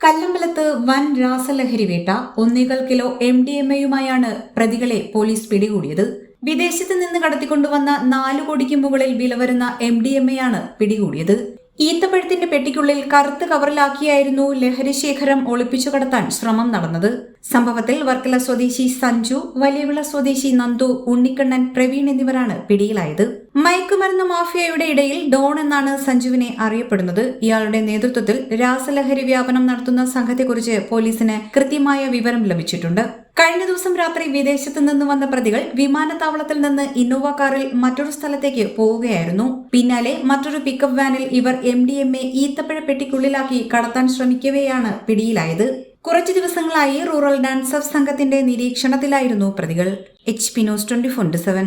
കല്ലമ്പലത്ത് വൻ രാസലഹരി വേട്ട ഒന്നേകാൽ കിലോ എം ഡി എം എയുമായാണ് പ്രതികളെ പോലീസ് പിടികൂടിയത്. വിദേശത്ത് നിന്ന് കടത്തിക്കൊണ്ടുവന്ന നാലു കോടിക്ക് മുകളിൽ വില വരുന്ന എം ഡി എം എയാണ് പിടികൂടിയത്. ഈത്തപ്പഴത്തിന്റെ പെട്ടിക്കുള്ളിൽ കറുത്ത് കവറിലാക്കിയായിരുന്നു ലഹരി ശേഖരം ഒളിപ്പിച്ചു കടത്താൻ ശ്രമം നടന്നത്. സംഭവത്തിൽ വർക്കല സ്വദേശി സഞ്ജു വലിയവിള സ്വദേശി നന്ദു ഉണ്ണിക്കണ്ണൻ പ്രവീൺ എന്നിവരാണ് പിടിയിലായത്. മയക്കുമരുന്ന് മാഫിയയുടെ ഇടയിൽ ഡോൺ എന്നാണ് സഞ്ജുവിനെ അറിയപ്പെടുന്നത്. ഇയാളുടെ നേതൃത്വത്തിൽ രാസലഹരി വ്യാപനം നടത്തുന്ന സംഘത്തെക്കുറിച്ച് പോലീസിന് കൃത്യമായ വിവരം ലഭിച്ചിട്ടുണ്ട്. കഴിഞ്ഞ ദിവസം രാത്രി വിദേശത്ത് നിന്ന് വന്ന പ്രതികൾ വിമാനത്താവളത്തിൽ നിന്ന് ഇന്നോവ കാറിൽ മറ്റൊരു സ്ഥലത്തേക്ക് പോവുകയായിരുന്നു. പിന്നാലെ മറ്റൊരു പിക്കപ്പ് വാനിൽ ഇവർ എം ഡി എം എ ഈത്തപ്പഴ പെട്ടിക്കുള്ളിലാക്കി കടത്താൻ ശ്രമിക്കവെയാണ് പിടിയിലായത്. കുറച്ചു ദിവസങ്ങളായി റൂറൽ ഡാൻസ് ഓഫ് സംഘത്തിന്റെ നിരീക്ഷണത്തിലായിരുന്നു പ്രതികൾ. H P twenty four seven.